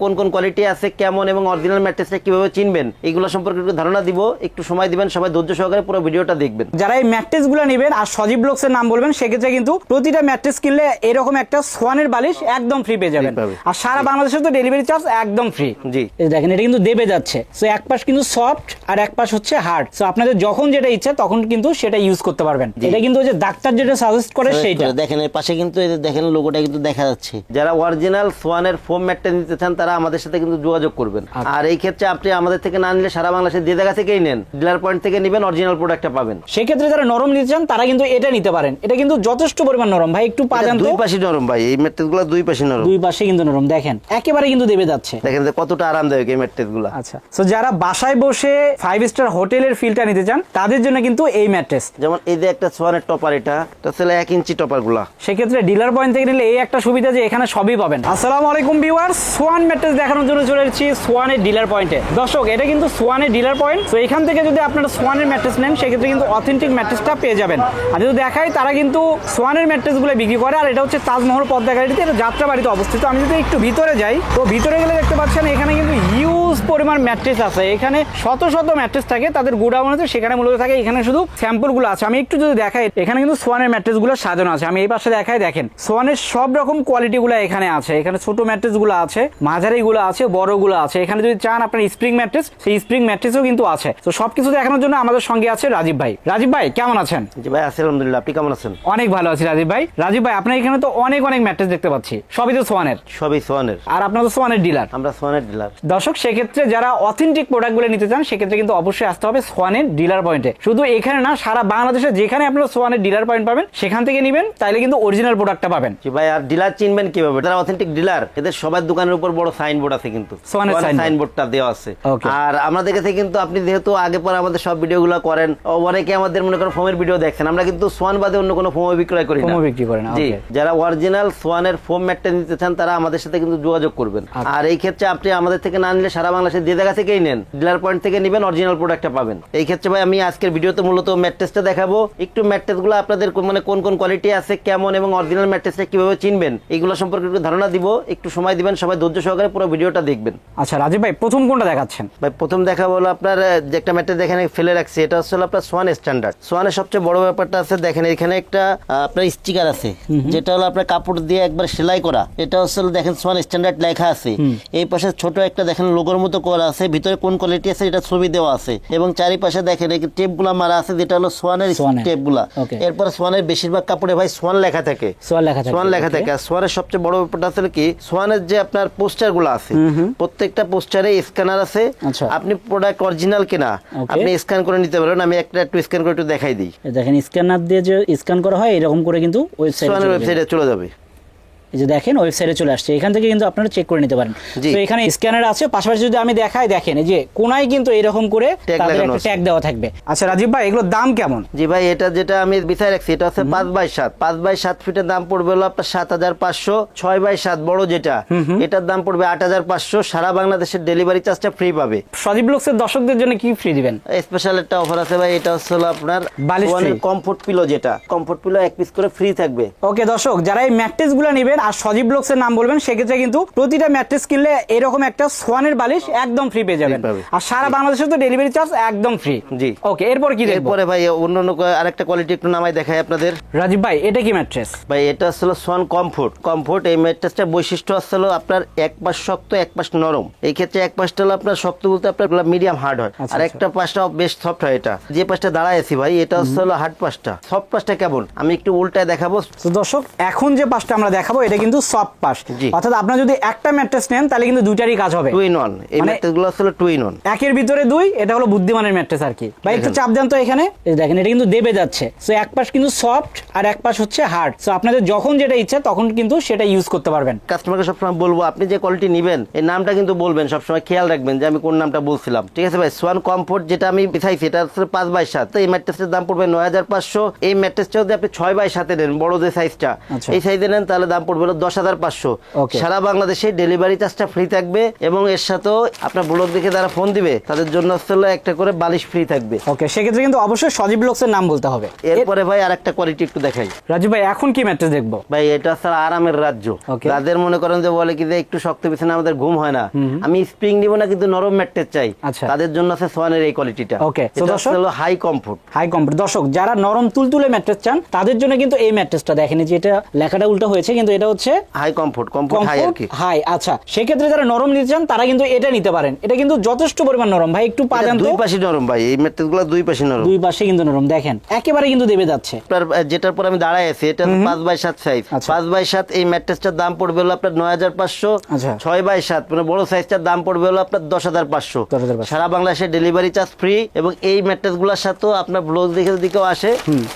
কোন কোন কোয়ালিটি আছে কেমন এবং অরিজিনাল ম্যাট্রেসটা কীভাবে চিনবেন এগুলো সম্পর্কে একটু ধারণা দিব। একটু সময় দিবেন সবাই ধৈর্য সহকারে পুরো ভিডিওটা দেখবেন। যারা এই ম্যাট্রেসগুলো নেবেন আর সজীব ব্লকস এর নাম বলবেন সেক্ষেত্রে কিন্তু প্রতিটা ম্যাট্রেস কিনলে এরকম একটা সোয়ানের বালিশ একদম ফ্রি পেয়ে যাবেন। আর সারা বাংলাদেশে তো ডেলিভারি চার্জ একদম ফ্রি জি। দেখেন এটা কিন্তু দেবে যাচ্ছে। সো এক পাশ কিন্তু সফট আর এক পাশ হচ্ছে হার্ড সো আপনাদের যখন যেটা ইচ্ছা তখন কিন্তু সেটা ইউজ করতে পারবেন। এটা কিন্তু ওই যে ডাক্তার যেটা সাজেস্ট করে সেইটা। দেখেন এর পাশে কিন্তু দেখেন লোগোটা কিন্তু দেখা যাচ্ছে। যারা অরিজিনাল সোয়ানের ফোম ম্যাট্রেস নিতে চান তারা আমাদের সাথে কিন্তু যোগাযোগ করবেন। আচ্ছা। আর এই ক্ষেত্রে আপনি আমাদের থেকে না নিলে সারা বাংলাদেশের যে জায়গা থেকেই নেন। ডিলার পয়েন্ট থেকে নেবেন অরিজিনাল প্রোডাক্টটা পাবেন। সেক্ষেত্রে যারা নরম নিতে চান তারা কিন্তু এটা নিতে পারেন। এটা কিন্তু যথেষ্ট পরিমাণ নরম। ভাই একটু পা তো। দুই পাশে নরম ভাই। এই ম্যাট্রেসগুলো দুই পাশে নরম। দুই পাশে কিন্তু নরম। দেখেন একেবারে কিন্তু দেবে যাচ্ছে। দেখেন কতটা আরামদায়ক এই ম্যাট্রেসগুলা আচ্ছা। তো যারা বাসায় বসে ফাইভ স্টার হোটেলের ফিলটা নিতে চান তাদের জন্য কিন্তু এই ম্যাট্রেস। যেমন এই যে একটা সোয়ানের টপার এটা এটা হচ্ছে এক ইঞ্চি টপারগুলা। সেক্ষেত্রে ডিলার পয়েন্ট থেকে নিলে এই একটা সুবিধা যে এখানে সবই পাবেন। আসসালামু আলাইকুম ভিউয়ার সোয়ান ম্যাট্রেস দেখানোর জন্য চলে এসেছি সোয়ানের ডিলার পয়েন্টে দর্শক, এটা কিন্তু সোয়ানের ডিলার পয়েন্ট তো এখান থেকে যদি আপনারা সোয়ানের ম্যাট্রেস নেন, সেক্ষেত্রে কিন্তু অথেন্টিক ম্যাট্রেসটা পেয়ে যাবেন। আর যদি দেখাই, তারা কিন্তু সোয়ানের ম্যাট্রেসগুলো বিক্রি করে, আর এটা হচ্ছে তাজমহল পদ্মা গাড়িতে এটা যাত্রাবাড়িতে অবস্থিত। আমি যদি একটু ভিতরে যাই, তো ভিতরে গেলে দেখতে পাচ্ছেন, এখানে কিন্তু ইউজ পরিমাণ ম্যাট্রেস আছে। এখানে শত শত ম্যাট্রেস থাকে তাদের গোডাউন আছে সেখানে মূলত থাকে এখানে শুধু স্যাম্পলগুলো আছে। আমি একটু যদি দেখাই এখানে কিন্তু সোয়ানের ম্যাট্রেসগুলো সাজানো আছে। আমি এই পাশে দেখাই দেখেন সোয়ানের সব রকম কোয়ালিটিগুলো এখানে আছে। এখানে ছোট ম্যাট্রেসগুলো আছে মাঝারিগুলো আছে বড়গুলো আছে। এখানে যদি চান আপনার স্প্রিং ম্যাট্রেস সেই স্প্রিং ম্যাট্রেসও কিন্তু আছে। তো সবকিছু দেখানোর জন্য আমাদের সঙ্গে আছে রাজীব ভাই। রাজীব ভাই কেমন আছেন? জি ভাই আছি আলহামদুলিল্লাহ। আপনি কেমন আছেন? অনেক ভালো আছি রাজীব ভাই। রাজীব ভাই আপনার এখানে তো অনেক অনেক ম্যাট্রেস দেখতে পাচ্ছি। সবই তো সোয়ানের। সবই সোয়ানের। আর আপনার তো সোয়ানের ডিলার। আমরা সোয়ানের ডিলার। দর্শক সেক্ষেত্রে যারা অথেন্টিক প্রোডাক্টগুলো নিতে চান সেক্ষেত্রে কিন্তু অবশ্যই আসতে হবে সোয়ানের ডিলার পয়েন্টে শুধু এখানে না সারা বাংলাদেশে যেখানে আপনারা সোয়ানের ডিলার পয়েন্ট পাবেন সেখান থেকে নেবেন তাইলে কিন্তু অরিজিনাল প্রোডাক্টটা পাবেন। জি ভাই আর ডিলার চিনবেন কীভাবে? যারা অথেন্টিক ডিলার এদের সবার দোকানের উপর বড় সাইনবোর্ড আছে কিন্তু। সোয়ানের সাইনবোর্ডটা দেওয়া আছে। আর আমাদের কাছে কিন্তু আপনি যেহেতু আগে পরে আমাদের সব ভিডিওগুলো করেন অনেকে আমাদের মনে করেন ফোমের ভিডিও দেখছেন আমরা কিন্তু সোয়ান বাদে অন্য কোনো ফোম বিক্রয় করি না। বিক্রি করেন, জি যারা অরিজিনাল সোয়ানের ফোম ম্যাটটা নিতে চান তারা আমাদের সাথে কিন্তু যোগাযোগ করবেন। আচ্ছা। আর এই ক্ষেত্রে আপনি আমাদের থেকে না নিলে সারা বাংলাদেশের যে জায়গা থেকেই নেন ডিলার পয়েন্ট থেকে নেবেন অরিজিনাল প্রোডাক্টটা পাবেন। এই ক্ষেত্রে ভাই আমি আজকের ভিডিওতে মূলত ম্যাট্রেসটা দেখাবো। একটু ম্যাট্রেসগুলো আপনাদের মানে কোন কোন কোয়ালিটি আছে কেমন এবং অরিজিনাল ম্যাট্রেসটা কীভাবে চিনবেন এইগুলো সম্পর্কে একটু ধারণা দিব। একটু সময় দিবেন সবাই ধৈর্য সহকারে পুরো ভিডিওটা দেখবেন। আচ্ছা রাজীব ভাই প্রথম কোনটা দেখাচ্ছেন? ভাই প্রথম দেখা হলো আপনার যে একটা ম্যাট্রেস দেখেন ফেলে রাখছি। এটা হচ্ছে আপনার সোয়ান স্ট্যান্ডার্ড সোয়ানের সবচেয়ে বড় ব্যাপারটা আছে দেখেন এখানে একটা আপনার স্টিকার আছে। যেটা হলো আপনার কাপড় দিয়ে একবার সেলাই করা। এটা হচ্ছে দেখেন সোয়ান স্ট্যান্ডার্ড লেখা আছে। এই পাশে ছোট একটা দেখেন লোগোর মতো করা আছে ভিতরে কোন কোয়ালিটি আছে এটা ছবি দেওয়া আছে। এবং চারিপাশে দেখেন এই টেপগুলা মারা আছে যেটা হলো সোয়ানের। টেপগুলা এরপর সোয়ানের বেশিরভাগ কাপড়ে ভাই সোয়ান লেখা থাকে। সোয়ান লেখা থাকে, সোয়ান লেখা থাকে। আর সোয়ানের সবচেয়ে বড় ব্যাপারটা আছে কি সোয়ানের যে আপনার পোস্টারগুলো আছে প্রত্যেকটা পোস্টারে স্ক্যানার আছে। আচ্ছা। আপনি প্রোডাক্ট অরিজিনাল কিনা আপনি স্ক্যান করে নিতে পারবেন আমি একটা একটু স্ক্যান করে একটু দেখাই দিই। দেখেন স্ক্যানার দিয়ে যে স্ক্যান করা হয় এরকম করে কিন্তু ওয়েবসাইটে সোয়ানের ওয়েবসাইটে চলে যাবে। এই যে দেখেন ওয়েবসাইটে চলে আসছে। এখান থেকে কিন্তু আপনারা চেক করে নিতে পারেন। তো এখানে স্ক্যানার আছে পাশাপাশি যদি আমি দেখাই দেখেন এই যে কোনায় কিন্তু এরকম করে ট্যাগ দেওয়া থাকবে। আচ্ছা রাজীব ভাই এগুলোর দাম কেমন? জি ভাই এটা যেটা আমি বিছাই রাখছি এটা হচ্ছে পাঁচ বাই সাত। পাঁচ বাই সাত ফিটের দাম পড়বে হলো আপনার সাত হাজার পাঁচশো ছয় বাই সাত বড় যেটা। এটার দাম পড়বে আট হাজার পাঁচশো সারা বাংলাদেশের ডেলিভারি চার্জটা ফ্রি পাবে। সজীব ব্লগসের দর্শকদের জন্য কি ফ্রি দিবেন? স্পেশাল একটা অফার আছে ভাই এটা হচ্ছে আপনার বালিশ কমফোর্ট পিলো যেটা। কমফোর্ট পিলো এক পিস করে ফ্রি থাকবে। ওকে দর্শক যারা এই ম্যাট্রেসগুলো নেবেন আর সজীব ব্লগস নাম বলবেন সেক্ষেত্রে কিন্তু প্রতিটা ম্যাট্রেস কিনলে এরকম একটা সোয়ানের বালিশ একদম ফ্রি পেয়ে যাবেন। আর সারা বাংলাদেশে তো ডেলিভারি চার্জ একদম ফ্রি জি। ওকে এরপর কি এরপরে ভাই অন্য অন্য আরেকটা কোয়ালিটি একটু নামাই দেখাই আপনাদের। রাজীব ভাই এটা কি ম্যাট্রেস? ভাই এটা আসলে সোয়ান কমফোর্ট। কমফোর্ট এই ম্যাট্রেসটার বৈশিষ্ট্য আসলে আপনার এক পাশ শক্ত এক পাশ নরম। এই ক্ষেত্রে এক পাশটা হলো আপনার শক্ত বলতে আপনার মিডিয়াম হার্ড হয়। আচ্ছা, আর একটা পাশটা বেশ সফট হয় এটা। যে পাশটা দাঁড়ায় আছি ভাই এটা হচ্ছে হলো হার্ড পাশটা। সফট পাশটা কেমন? আমি একটু উল্টায় দেখাবো। তো দর্শক এখন যে পাশটা আমরা দেখাবো এটা কিন্তু সফট পাশ অর্থাৎ আপনার যদি একটা ম্যাট্রেস নেন তাহলে কিন্তু দুইটারই কাজ হবে। Two in one. এই মানে- ম্যাট্রেসগুলো আসলে টু ইন ওয়ান। একের ভিতরে দুই এটা হলো বুদ্ধিমানের ম্যাট্রেস আর কি। ভাই একটু চাপ দেন তো এখানে। এই দেখেন এটা কিন্তু দেবে যাচ্ছে। সো এক পাশ কিন্তু সফট আর এক পাশ হচ্ছে হার্ড সো আপনাদের যখন যেটা ইচ্ছা তখন কিন্তু সেটা ইউজ করতে পারবেন। কাস্টমারকে সবসময় বলব আপনি যে কোয়ালিটি নেবেন এই নামটা কিন্তু বলবেন সবসময় খেয়াল রাখবেন যে আমি কোন নামটা বলছিলাম। ঠিক আছে ভাই? সোয়ান কমফোর্ট যেটা আমি বিছাইছি এটা হচ্ছে পাঁচ বাই সাত। তো এই ম্যাট্রেসের দাম পড়বে নয় হাজার পাঁচশো। এই ম্যাট্রেসটা যদি আপনি ছয় বাই সাতে নেন বড় যে সাইজটা আচ্ছা। এই সাইজে নেন তাহলে দাম পড়বে পড়বে হলো দশ হাজার পাঁচশো। সারা বাংলাদেশে ডেলিভারি চার্জটা ফ্রি থাকবে এবং এর সাথেও আপনার ব্লগ দেখে যারা ফোন দিবে তাদের জন্য হলো একটা করে বালিশ ফ্রি থাকবে। ওকে সেক্ষেত্রে কিন্তু অবশ্যই সজীব ব্লগসের নাম বলতে হবে। এরপরে ভাই আর একটা কোয়ালিটি একটু দেখাই। রাজু ভাই এখন কি ম্যাট্রেস দেখব? ভাই এটা হচ্ছে আরামের রাজ্য. যাদের মনে করেন যে বলে কি যে একটু শক্ত বিছানা আমাদের ঘুম হয় না। আমি স্প্রিং নিব না কিন্তু নরম ম্যাট্রেস চাই। আচ্ছা। তাদের জন্য আছে সোয়ানের এই কোয়ালিটিটা দর্শক- হলো হাই কমফোর্ট হাই কমফোর্ট দর্শক যারা নরম তুলতুলে ম্যাট্রেস চান তাদের জন্য কিন্তু এই ম্যাট্রেসটা দেখেন যে এটা লেখাটা উল্টো হয়েছে কিন্তু এটা হচ্ছে হাই কমফোর্ট কমফোর্ট হাই আর কি। হাই আচ্ছা। সেক্ষেত্রে যারা নরম নিতে চান তারা কিন্তু এটা নিতে পারেন। এটা কিন্তু যথেষ্ট পরিমাণ নরম। ভাই একটু পা দেন দুই পাশে নরম ভাই। এই ম্যাট্রেসগুলো দুই পাশে নরম। দুই পাশে কিন্তু নরম। দেখেন একেবারে কিন্তু দেবে যাচ্ছে। আপনার যেটার পর আমি দাঁড়ায় আছি এটা পাঁচ বাই সাত সাইজ আচ্ছা। পাঁচ বাই সাত এই ম্যাট্রেসটার দাম পড়বে হলো আপনার নয় হাজার পাঁচশো আচ্ছা। ছয় বাই সাত মানে বড় সাইজটার দাম পড়বে হলো আপনার দশ হাজার পাঁচশো। 10,500 সারা বাংলাদেশে ডেলিভারি চার্জ ফ্রি এবং এই ম্যাট্রেসগুলোর সাথেও আপনার ব্লাউজ দেখে যদি কেউ আসে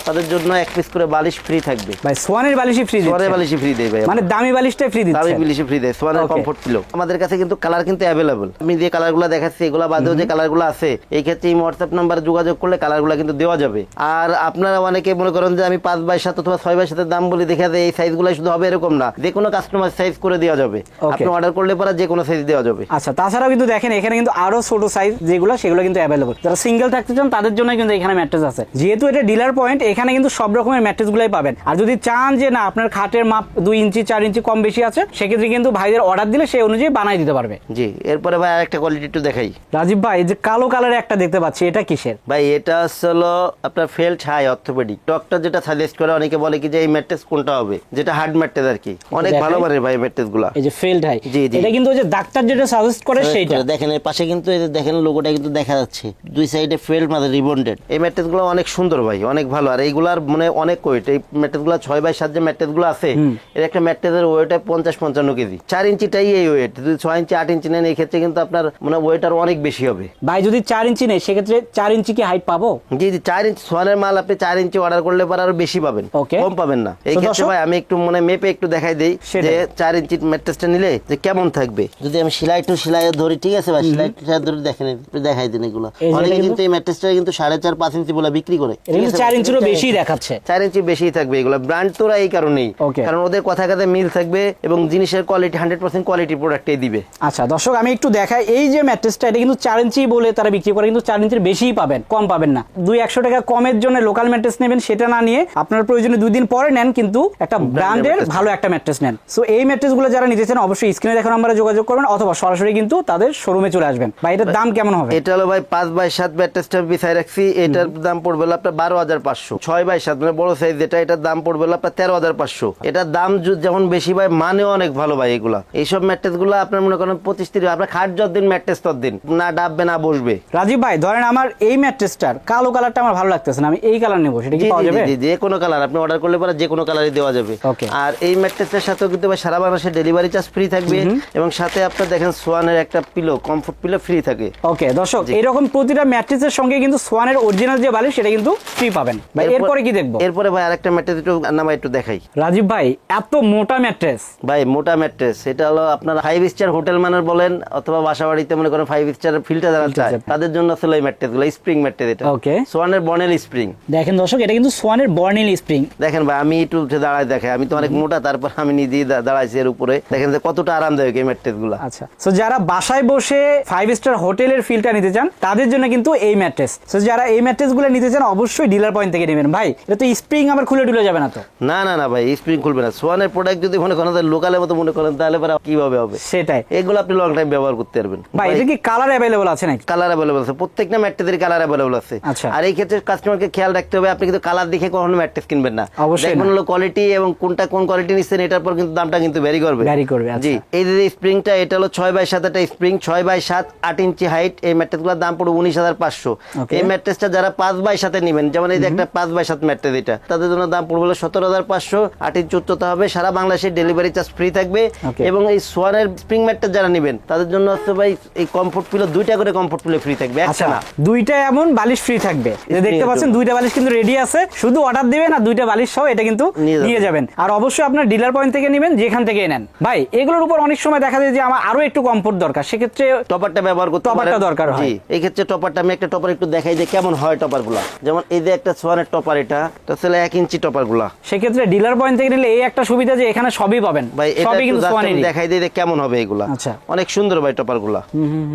তাদের জন্য এক পিস করে বালিশ ফ্রি থাকবে। ভাই সোয়ানের বালিশই ফ্রি সোয়ানের বালিশই ফ্রি দেবে মানে দামি বালিশটাই ফ্রি দামি দিচ্ছে ফ্রি দেয় সোয়ানের. কমফোর্ট ছিল আমাদের কাছে কিন্তু কালার কিন্তু অ্যাভেলেবল আমি যে কালারগুলো দেখাচ্ছি এগুলো বাদেও যে কালারগুলো আছে এই ক্ষেত্রে এই হোয়াটসঅ্যাপ নাম্বারে যোগাযোগ করলে কালারগুলো কিন্তু দেওয়া যাবে। আর আপনারা অনেকে মনে করেন যে আমি পাঁচ বাই সাত অথবা ছয় বাই সাতের দাম বলি দেখা যায় এই সাইজগুলো শুধু হবে এরকম না। যে কোনো কাস্টমার সাইজ করে দেওয়া যাবে। আপনি অর্ডার করলে পরে যে কোনো সাইজ দেওয়া যাবে। আচ্ছা তাছাড়াও কিন্তু দেখেন এখানে কিন্তু আরও ছোট সাইজ যেগুলো সেগুলো কিন্তু অ্যাভেলেবল যারা সিঙ্গেল থাকতে চান তাদের জন্য কিন্তু এখানে ম্যাট্রেস আছে। যেহেতু এটা ডিলার পয়েন্ট এখানে কিন্তু সব রকমের ম্যাট্রেস গুলাই পাবেন। আর যদি চান যে না আপনার খাটের মাপ দুই ইঞ্চি চার ইঞ্চি কম বেশি আছে সেক্ষেত্রে কিন্তু ভাইদের অর্ডার দিলে সেই অনুযায়ী বানাই দিতে পারবে। জি এরপরে ভাই আরেকটা কোয়ালিটি একটু দেখাই। রাজীব ভাই এই যে কালো কালারের একটা দেখতে পাচ্ছি এটা কিসের? ভাই এটা হলো আপনার ফেল্ট হাই অর্থোপেডিক ডক্টর যেটা সাজেস্ট করে অনেকে বলে কি যে এই ম্যাট্রেস কোনটা হবে? যেটা হার্ড ম্যাট্রেস আর কি। অনেক ভালো মানের ভাই ম্যাট্রেসগুলা। এই যে ফেল্ড হাই জি, জি। এটা কিন্তু ওই যে ডাক্তার যেটা সাজেস্ট করে সেইটা। দেখেন এর পাশে কিন্তু এই যে দেখেন লোগোটা কিন্তু দেখা যাচ্ছে। দুই সাইডে ফেল্ড মানে রিবন্ডেড এই ম্যাট্রেসগুলো অনেক সুন্দর ভাই অনেক ভালো। আর এইগুলার মানে অনেক ওয়েট এই ম্যাট্রেসগুলো ছয় বাই সাত যে ম্যাট্রেসগুলো আছে এর একটা ম্যাট্রেসের ওয়েট পঞ্চাশ পঞ্চান্ন কেজি। চার ইঞ্চিটাই এই ওয়েট যদি ছয় ইঞ্চি আট ইঞ্চি নেন এই ক্ষেত্রে কিন্তু আপনার মানে ওয়েট আর অনেক বেশি হবে। ভাই যদি চার ইঞ্চি নেই সেক্ষেত্রে চার ইঞ্চি কি হাইট পাবো? জি জি চার ইঞ্চি সোয়ানের মাল আপনি চার ইঞ্চি অর্ডার করলে পরে আরও বেশি পাবেন। কম পাবেন না। এই ক্ষেত্রে ভাই আমি একটু মানে মেপে একটু দেখাই দেই যে চার ইঞ্চি ম্যাট্রেসটা নিলে যে কেমন থাকবে। যদি আমি সেলাই টু সেলাই ধরি ঠিক আছে ভাই? সেলাই টু সেলাই ধরে দেখেন একটু দেখাই দিন এগুলো। অনেকে কিন্তু এই ম্যাট্রেসটা কিন্তু সাড়ে চার পাঁচ ইঞ্চি বলে বিক্রি করে? চার ইঞ্চিরও বেশি দেখাচ্ছে। চার ইঞ্চি বেশি থাকবে এগুলো। ব্র্যান্ড তোরা এই কারণেই। কারণ ওদের কথা কাছে মিল থাকবে এবং জিনিসের কোয়ালিটি হান্ড্রেড পার্সেন্ট কোয়ালিটি প্রোডাক্টই দিবে। আচ্ছা দর্শক আমি একটু দেখাই। এই যে ম্যাট্রেসটা এটা কিন্তু চার ইঞ্চি বলে তারা বিক্রি করে কিন্তু চার ইঞ্চির বেশিই পাবেন কম পাবেন না। দুই একশো টাকা কমের জন্য লোকাল ম্যাট্রেস নেবেন সেটা না নিয়ে আপনার প্রয়োজনে দুই দিন পরে নেন কিন্তু একটা ব্র্যান্ডের ভালো একটা ম্যাট্রেস নেন। সো এই ম্যাট্রেসগুলো যারা নিতে চান অবশ্যই স্ক্রিনে দেখো নাম্বারে যোগাযোগ করবেন অথবা সরাসরি কিন্তু তাদের শোরুমে চলে আসবেন। বা এটার দাম কেমন হবে? এটা হলো ভাই পাঁচ বাই সাত ম্যাট্রেসটা বিছাই রাখছি। এটার দাম পড়বে হলো আপনার বারো হাজার পাঁচশো। ছয় বাই সাত মানে বড় সাইজ যেটা এটার দাম পড়বে হলো আপনার তেরো হাজার পাঁচশো। এটার দাম যু- যেমন বেশি ভাই মানেও অনেক ভালো ভাই এগুলা। এইসব ম্যাট্রেসগুলো আপনার মনে করেন পঁচিশ তিরিশ আপনার খাট যতদিন ম্যাট্রেস ততদিন না ডাববে না বসবে। রাজীব ভাই ধরেন আমার এই ম্যাট্রেসটার কালো কালারটা আমার ভালো লাগতেছে না আমি এই কালার নেব সেটা কি পাওয়া যাবে? জি, জি, যে কোনো কালার আপনি অর্ডার করলে পরে যে কোনো কালারই দেওয়া যাবে. আর এই ম্যাট্রেসের সাথেও কিন্তু ভাই সারা বাংলাদেশে ডেলিভারি চার্জ ফ্রি থাকবে এবং সাথে আপনার দেখেন সোয়ানের একটা পিলো কমফোর্ট পিলো ফ্রি থাকে। ওকে দর্শক এরকম প্রতিটা ম্যাট্রেসের সঙ্গে কিন্তু সোয়ানের অরিজিনাল যে বালিশ সেটা কিন্তু ফ্রি পাবেন। ভাই এরপরে কি দেখব? এরপরে ভাই আরেকটা ম্যাট্রেস একটু নামা একটু দেখাই। রাজীব ভাই এত মোটা ম্যাট্রেস। ভাই মোটা ম্যাট্রেস। এটা হলো আপনার ফাইভ স্টার হোটেল মানের বলেন অথবা বাসা বাড়িতে মনে করেন ফাইভ স্টার ফিল্টার যারা চায়। তাদের জন্য আসলে এই ম্যাট্রেসগুলো স্প্রিং ম্যাট্রেস এটা। Okay. সোয়ানের বনেল স্প্রিং দেখেন দর্শক এটা কিন্তু সোয়ানের বর্নিল স্প্রিং দেখেন ভাই আমি একটু উঠে দাঁড়ায় দেখে আমি তো অনেক মোটা তারপর আমি নিজেই দাঁড়াইছি এর উপরে। দেখেন যে কতটা আরামদায়ক এই ম্যাট্রেসগুলো। আচ্ছা সো যারা বাসায় বসে ফাইভ স্টার হোটেলের ফিলটা নিতে চান তাদের জন্য কিন্তু এই ম্যাট্রেস। সো যারা এই ম্যাট্রেসগুলো নিতে চান অবশ্যই ডিলার পয়েন্ট থেকে নেবেন। ভাই এটা তো স্প্রিং আবার খুলে টুলে যাবে না তো? না না না ভাই স্প্রিং খুলবে না। সোয়ানের প্রোডাক্ট যদি মনে করেন লোকালের মতো মনে করেন তাহলে পরে কীভাবে হবে? সেটাই। এগুলো আপনি লং টাইম ব্যবহার করতে পারবেন। ভাই এটা কি কালার অ্যাভেলেবল আছে নাকি? কালার অ্যাভেলেবল আছে। প্রত্যেকটা ম্যাট্রেসের কালার অ্যাভেলেবল আছে। আচ্ছা। আর এই ক্ষেত্রে কাস্টমারকে খেয়াল রাখতে হবে আপনি কিন্তু কালার দেখে কখনো ম্যাট্রেস কিনবেন না। দেখবেন হলো কোয়ালিটি এবং কোনটা কোন কোয়ালিটি নিচ্ছেন এটার পর কিন্তু দামটা কিন্তু ভ্যারি করবে। করবে, আচ্ছা। জি এই যে স্প্রিংটা এটা হলো ছয় বাই সাত একটা স্প্রিং ছয় বাই সাত আট ইঞ্চি হাইট এই ম্যাট্রেসগুলোর দাম পড়বে উনিশ হাজার পাঁচশো. এই ম্যাট্রেসটা যারা পাঁচ বাই সাথে নেবেন যেমন এই যে একটা পাঁচ বাই সাত ম্যাট্রেস এটা তাদের জন্য দাম পড়বে হলো সতেরো হাজার পাঁচশো আট ইঞ্চি উচ্চতা হবে সারা বাংলাদেশে ডেলিভারি চার্জ ফ্রি থাকবে এবং এই সোয়ানের স্প্রিং ম্যাট্রেস যারা নেবেন তাদের জন্য হচ্ছে ভাই এই কমফোর্ট পিলো দুইটা করে কমফোর্ট পিলো ফ্রি থাকবে আচ্ছা না দুইটা এমন বালিশ ফ্রি থাকবে। দেখতে পাচ্ছেন দুইটা বালিশ কিন্তু রেডি আছে। শুধু অর্ডার দিবেন আর দুইটা বালিশ সহ এটা কিন্তু নিয়ে যাবেন। আর অবশ্যই আপনার ডিলার পয়েন্ট থেকে নেবেন যেখান থেকে নেন। ভাই এগুলোর উপর অনেক সময় দেখা যায় যে আমার আরও একটু কমফোর্ট দরকার সেক্ষেত্রে টপারটা ব্যবহার করতে টপারটা দরকার হয়। এই ক্ষেত্রে টপারটা আমি একটা টপার একটু দেখাই যে কেমন হয় টপারগুলা যেমন এই যে একটা সোয়ানের টপার এটা এটা হচ্ছে এক ইঞ্চি টপারগুলা সেক্ষেত্রে ডিলার পয়েন্ট থেকে নিলে এই একটা সুবিধা সুবিধা যে এখানে সবই পাবেন। ভাই সবই কিন্তু সোয়ানেরই দেখাই দিই কেমন হবে এগুলা। আচ্ছা। অনেক সুন্দর ভাই টপারগুলা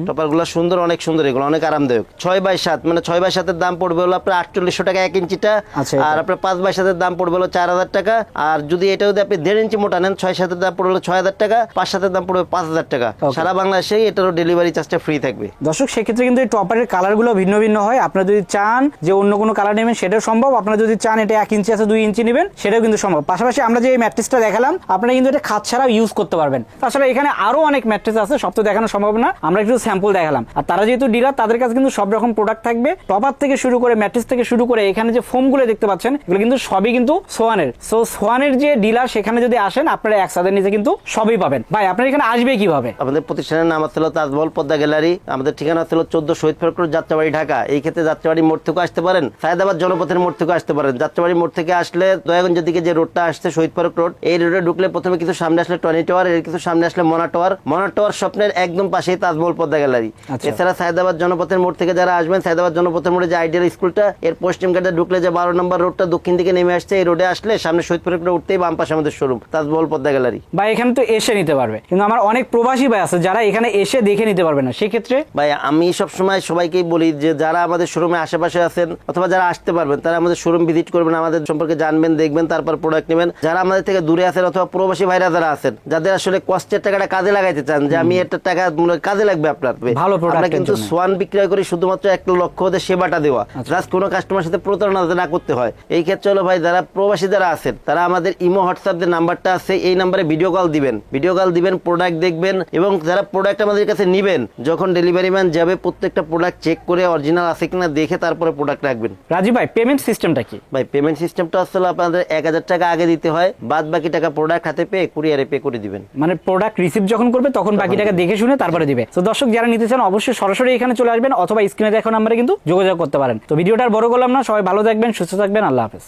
টপারগুলা সুন্দর অনেক সুন্দর এগুলো অনেক আরামদায়ক। ছয় বাই সাত মানে ছয় বাই সাতের দাম পড়বে হলো আপনার আটচল্লিশশো টাকা এক ইঞ্চিটা আচ্ছা, আর আপনার পাঁচ বাই সাতের দাম পড়বে হলো চার হাজার টাকা আর যদি এটা যদি আপনি দেড় ইঞ্চি মোটা নেন ছয় সাতের দাম পড়বে হলো ছয় হাজার টাকা পাঁচ সাতের দাম পড়বে পাঁচ হাজার টাকা। সারা বাংলাদেশেই এটারও ডেলিভারি চার্জটা ফ্রি থাকবে। দর্শক সেক্ষেত্রে কিন্তু এই টপারের কালারগুলো ভিন্ন ভিন্ন হয়। আপনারা যদি চান যে অন্য কোনো কালার নেবেন সেটাও সম্ভব। আপনারা যদি চান এটা এক ইঞ্চি আছে দুই ইঞ্চি নেবেন সেটাও কিন্তু সম্ভব। পাশাপাশি আমরা যে এই ম্যাট্রেসটা দেখালাম, আপনারা কিন্তু এটা খাত ছাড়াও ইউজ করতে পারবেন। তাছাড়া এখানে আরও অনেক ম্যাট্রেস আছে, সব তো দেখানো সম্ভব না। আমরা একটু স্যাম্পল দেখালাম। আর তারা যেহেতু ডিলার তাদের কাছে কিন্তু সব রকম প্রোডাক্ট থাকবে। টপার থেকে শুরু করে ম্যাট্রেস থেকে শুরু করে, এখানে যে ফোমগুলো দেখতে পাচ্ছেন, এগুলো কিন্তু সবই কিন্তু সোয়ানের। সো সোয়ানের যে ডিলার সেখানে যদি আসেন, আপনারা একসাথে নিচে কিন্তু সবই পাবেন। ভাই, আপনার এখানে আসবে কীভাবে? আমাদের প্রতিষ্ঠানের নাম ছিল তাজমহল পদ্মা গ্যালারি। আমাদের ঠিকানা ছিল চোদ্দ শহীদ ফেরক যাত্রাবাড়ি ঢাকা। এই ক্ষেত্রে যাত্রাবাড়ি মোড় থেকে আসতে পারেন। সায়দাবাদ জনপথের মোড় থেকে আসতে পারেন। যাত্রাবাড়ি মোড় থেকে আসলে দয়াগঞ্জের দিকে যে রোডটা আসছে, শহীদ ফেরক রোড এই রোডে ঢুকলে প্রথমে কিছু সামনে আসলে টনি টাওয়ার এর কিছু সামনে আসলে মনা টাওয়ার। মনা টাওয়ার স্বপ্নের একদম পাশেই তাজমহল পদ্মা গ্যালারি। আচ্ছা। এছাড়া সায়দাবাদ জনপথের মোড় থেকে যারা আসবেন সায়দাবাদ জনপথের মোড়ে যে আইডিয়াল স্কুলটা এর পশ্চিম ঘাটে ঢুকলে যে বারো নম্বর রোডটা দক্ষিণ দিকে নেমে আসছে এই রোডে আসলে সামনে শহীদ ফেরক রোড উঠতেই বাম পাশে আমাদের শোরুম তাজমহল পদ্মা গ্যালারি। বা এখানে তো এসে নিতে পারবে। কিন্তু আমার অনেক প্রবাসী ভাই আছে যারা এখানে এসে দেখে নিতে পারবে না। সেক্ষেত্রে? ভাই আমি সব সময় সবাইকেই বলি যে যারা আমাদের শোরুমে আশেপাশে আছেন অথবা যারা আসতে পারবেন তারা আমাদের শোরুম ভিজিট করবেন আমাদের সম্পর্কে জানবেন দেখবেন তারপর প্রোডাক্ট নেবেন। যারা আমাদের থেকে দূরে আছেন অথবা প্রবাসী ভাইরা যারা আছেন যাদের আসলে কষ্টের টাকাটা কাজে লাগাইতে চান যে আমি একটা টাকা কাজে লাগবে আপনার ভালো আমরা কিন্তু সোয়ান বিক্রয় করি শুধুমাত্র একটা লক্ষ্য হতে সেবাটা দেওয়া। আচ্ছা। জাস্ট কোনো কাস্টমার সাথে প্রতারণা না করতে হয়। এই ক্ষেত্রে হলো ভাই যারা প্রবাসী যারা আছেন তারা আমাদের ইমো হোয়াটসঅ্যাপ যে নাম্বারটা আছে এই নাম্বারে ভিডিও কল দিবেন। ভিডিও কল দিবেন প্রোডাক্ট দেখবেন এবং যারা প্রোডাক্ট আমাদের কাছে নিবেন যখন ডেলিভারি ম্যান যাবে প্রত্যেকটা প্রোডাক্ট চেক করে অরিজিনাল আছে কিনা দেখে তারপরে প্রোডাক্ট রাখবেন। রাজীব ভাই পেমেন্ট সিস্টেমটা কি? ভাই পেমেন্ট সিস্টেমটা আসলে আপনাদের এক হাজার টাকা আগে দিতে হয় বাদ বাকি টাকা প্রোডাক্ট হাতে পেয়ে কুরিয়ারে পে করে দিবেন। মানে প্রোডাক্ট রিসিভ যখন করবে তখন বাকি টাকা দেখে শুনে তারপরে দিবে। তো দর্শক যারা নিতে চান অবশ্যই সরাসরি এখানে চলে আসবেন অথবা স্ক্রিনে দেখো নাম্বারে কিন্তু যোগাযোগ করতে পারেন। তো ভিডিওটা বড় করলাম না সবাই ভালো থাকবেন সুস্থ থাকবেন আল্লাহ হাফেজ।